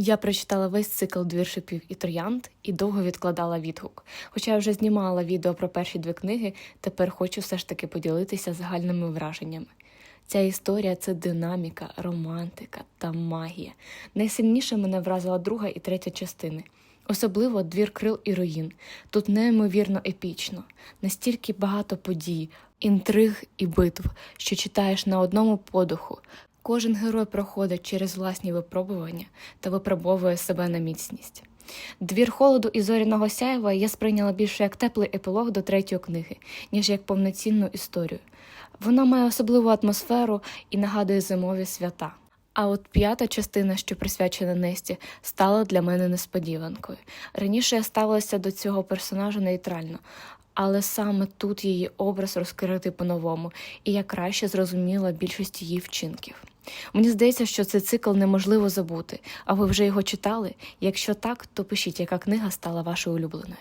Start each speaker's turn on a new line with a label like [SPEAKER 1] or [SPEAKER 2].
[SPEAKER 1] Я прочитала весь цикл двір шипів і троянд і довго відкладала відгук. Хоча я вже знімала відео про перші дві книги, тепер хочу все ж таки поділитися загальними враженнями. Ця історія це динаміка, романтика та магія. Найсильніше мене вразила друга і третя частини. Особливо двір крил і руїн. Тут неймовірно епічно, настільки багато подій, інтриг і битв, що читаєш на одному подуху. Кожен герой проходить через власні випробування та випробовує себе на міцність. Двір холоду і зоряного сяєва я сприйняла більше як теплий епілог до третьої книги, ніж як повноцінну історію. Вона має особливу атмосферу і нагадує зимові свята. А от п'ята частина, що присвячена Несті, стала для мене несподіванкою. Раніше я ставилася до цього персонажа нейтрально, але саме тут її образ розкритий по-новому, і я краще зрозуміла більшість її вчинків. Мені здається, що цей цикл неможливо забути. А ви вже його читали? Якщо так, то пишіть, яка книга стала вашою улюбленою.